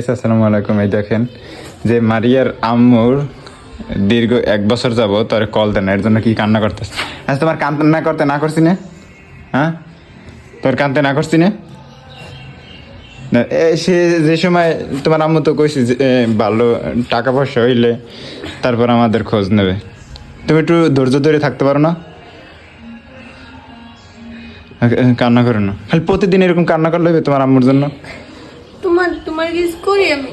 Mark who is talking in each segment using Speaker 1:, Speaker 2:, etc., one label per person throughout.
Speaker 1: আছে আসসালামু আলাইকুম এই দেখেন যে মারিয়ার আম্মুর দীর্ঘ এক বছর যাব তোর কল দেন এর জন্য কি কান্না আচ্ছা তোমার কান্না করতে না করছি না। হ্যাঁ? তোর না করছি না। না, সে যে সময় তোমার আম্মু তো কইছি যে, ভালো টাকা পয়সা হইলে তারপর আমাদের খোঁজ নেবে। তুমি একটু ধৈর্য ধরে থাকতে পারো না। কান্না করো না। খালি প্রতিদিন এরকম কান্না করলে তোমার আম্মুর জন্য?
Speaker 2: তোমার কিস করি আমি।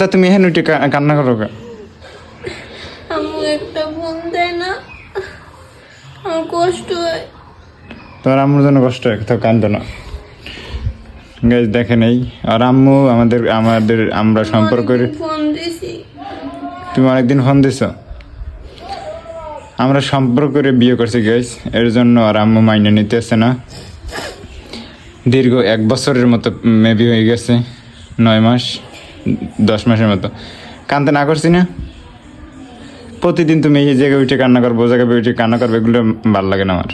Speaker 1: তা তুমি এখানে উঠে কান্না করো?
Speaker 2: আম্মু একটা ফোন দেয় না। আমার কষ্ট হয়।
Speaker 1: তোমার আম্মুর জন্য কষ্ট হয় তো কান্দো না। গাইজ দেখেন এই আর আম্মু আমাদের আমাদের আমরা সম্পর্ক
Speaker 2: ফোন দিছি।
Speaker 1: তুমি অনেকদিন ফোন দিছ? আমরা সম্পর্ক করে বিয়ে করছি গাইজ এর জন্য আর আম্মু মাইনে নিতে আসছে না। দীর্ঘ এক বছরের মতো মেবি হয়ে গেছে। নয় মাস দশ মাসের মতো। কানতে না করছি না। প্রতিদিন তুমি এই জায়গায় উঠে কান্না করব ও জায়গায় উঠে কান্না করবে এগুলো ভালো লাগে না আমার।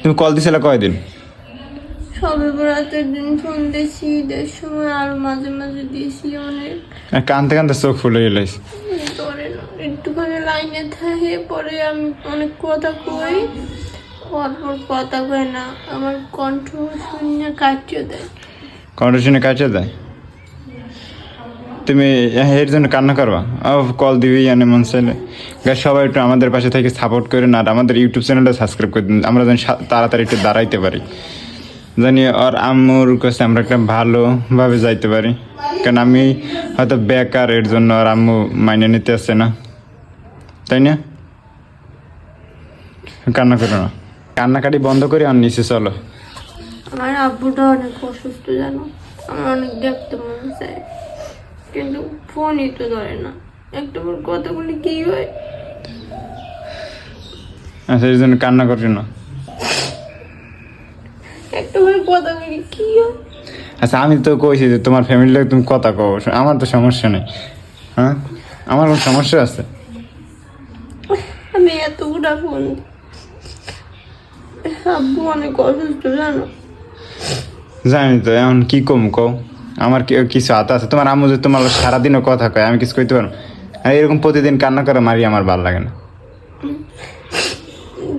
Speaker 1: তুমি কল দিছিলে কয়দিন?
Speaker 2: সবে বরাতের দিন ফোন ঈদের সময় আর মাঝে মাঝে দিয়েছি অনেক।
Speaker 1: কানতে কানতে চোখ ফুলে গেলাইস
Speaker 2: একটুখানি লাইনে থাকে পরে আমি অনেক কথা কই। পরপর কথা কয় না, আমার কণ্ঠ শুনে কাটিয়ে দেয়।
Speaker 1: কন্ডিশনে কাছে যায় তুমি এর জন্য কান্না করবা? কল দিবি, এনে মন চাইলে। সবাই একটু আমাদের পাশে থেকে সাপোর্ট করে না আর আমাদের ইউটিউব চ্যানেলটা সাবস্ক্রাইব করে দিন। আমরা যেন তাড়াতাড়ি একটু দাঁড়াইতে পারি। জানি আর আম্মুর কাছে আমরা একটা ভালোভাবে যাইতে পারি। কারণ আমি হয়তো বেকার, এর জন্য আর আম্মু মাইনে নিতে আসছে না। তাই না? কান্না করো না। কান্নাকাটি বন্ধ করে আর নিচে চলো।
Speaker 2: আমার আব্বুটা অনেক অসুস্থ জানো? আমার অনেক দেখতে মনে চায়। কিন্তু ফোনই তো ধরে না। একটু কথা বলে কি হয়?
Speaker 1: আচ্ছা এই জন্য কান্না করছ না?
Speaker 2: একটা কথা বলে কি হয়?
Speaker 1: আচ্ছা আমি তো কইছি যে তোমার ফ্যামিলির লোক তুমি কথা কও। আমার তো সমস্যা নেই। হ্যাঁ? আমার কোনো সমস্যা আছে?
Speaker 2: আমি এতগুলা ফোন। আব্বু অনেক অসুস্থ জানো?
Speaker 1: জানি তো এখন কি কম কও? আমার কি কিছু হাত আছে? তোমার আম্মু যে তোমার সারাদিনও কথা কয় আমি কিছু কইতে পারব আর এরকম প্রতিদিন কান্না করে মারি আমার ভালো লাগে না।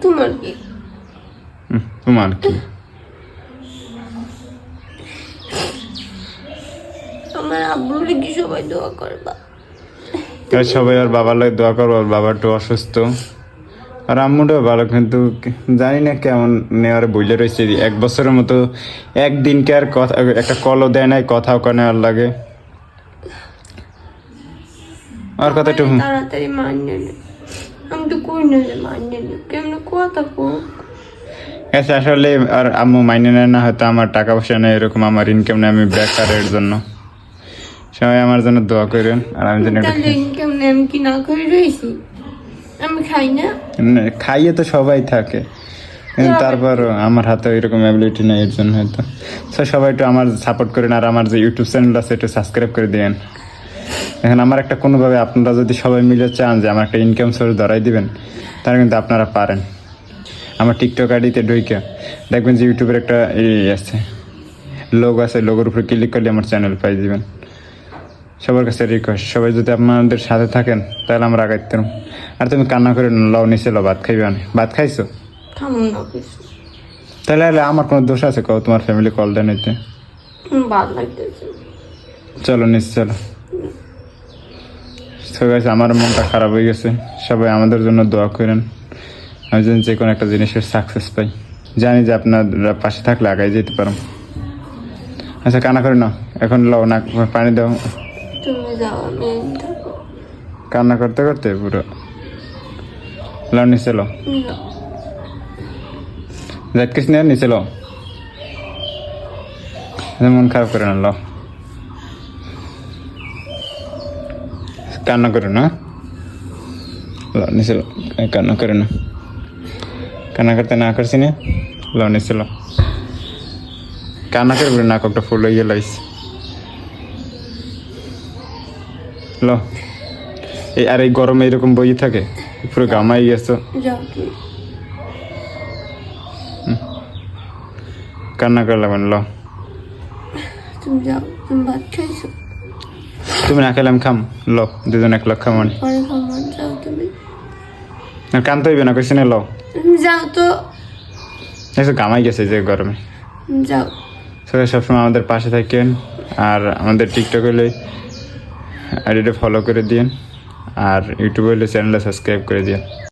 Speaker 2: তোমার কি?
Speaker 1: তোমার কি?
Speaker 2: আমার আব্বুর কি সবাই দোয়া করবা?
Speaker 1: আর সবাই আর বাবার লাগে দোয়া করব আর বাবা একটু অসুস্থ। আর আম্মুটাও ভালো কিন্তু জানি না কেমন নেওয়ার বইলে রয়েছে এক বছরের মতো একদিনকে আর কথা একটা কলও দেয় নাই কথাও কনে আর লাগে। আর কথা একটু
Speaker 2: আমার তাড়াতাড়ি মানিয়ে আমি তো কই না মানিয়ে কেমন কথা কো
Speaker 1: আচ্ছা আসলে আর আম্মু মাইনে নেয় না হয়তো আমার টাকা পয়সা নেই এরকম আমার ইনকাম নেই আমি বেকারের জন্য। সবাই আমার জন্য দোয়া করেন আর আমি যেন
Speaker 2: তাহলে কেমন আমি কি না করে রয়েছি আমি খাই না।
Speaker 1: না, খাইয়ে তো সবাই থাকে। কিন্তু তারপরও আমার হাতে এরকম অ্যাবিলিটি নেই এর জন্য হয়তো। তো সবাই একটু আমার সাপোর্ট করেন আর আমার যে ইউটিউব চ্যানেল আছে একটু সাবস্ক্রাইব করে দিন এখন আমার একটা কোনোভাবে আপনারা যদি সবাই মিলে চান যে আমার একটা ইনকাম সোর্স ধরাই দিবেন তাহলে কিন্তু আপনারা পারেন। আমার টিকটক আইডিতে ঢুকে দেখবেন যে ইউটিউবের একটা এই আছে। লোগ আছে লোগোর উপরে ক্লিক করলে আমার চ্যানেল পাই দিবেন। সবার কাছে রিকোয়েস্ট সবাই যদি আপনাদের সাথে থাকেন তাহলে আমরা আগাইতে আর তুমি কান্না করে লও নিচে লও ভাত খাইবে না ভাত খাইছো? তাহলে আমার কোনো দোষ আছে? কও তোমার ফ্যামিলি কল
Speaker 2: ভালো লাগতেছে
Speaker 1: চলো নিচে চলো। সবাই আমার মনটা খারাপ হয়ে গেছে। সবাই আমাদের জন্য দোয়া করেন। আমি যেন যে কোনো একটা জিনিসের সাকসেস পাই। জানি যে আপনারা পাশে থাকলে আগাই যেতে পারো আচ্ছা কান্না করে না। এখন লও না পানি দাও।
Speaker 2: তুমি যাও আমি এখানে থাকব
Speaker 1: কান্না করতে করতে পুরো লও নিচে লও
Speaker 2: না
Speaker 1: যাইতেছিস না নিচে লও আচ্ছা, মন খারাপ করে না লও কান্না করে না লও নিচে লও এই কান্না করে না কান্না করতে না করছি না লও নিচে লও কান্না করে বলে নাক একটা ফুল হয়ে লাইস ল। এই আর এই গরমে এরকম বই থাকে? পুরো গামাই গেছো। কান্না করে লাগবেন ল।
Speaker 2: তুমি
Speaker 1: না খেলে আমি খাম। লো দুজন এক লাখ খামনি আর কান্ত হইবে না কইছি না লো।
Speaker 2: যাও তো।
Speaker 1: এসে গামাই গেছে যে গরমে।
Speaker 2: যাও।
Speaker 1: সবাই সবসময় আমাদের পাশে থাকেন। আর আমাদের টিকটক হলে আইডিটা ফলো করে দিন। আর ইউটিউবে হলে চ্যানেলটা সাবস্ক্রাইব করে দিন।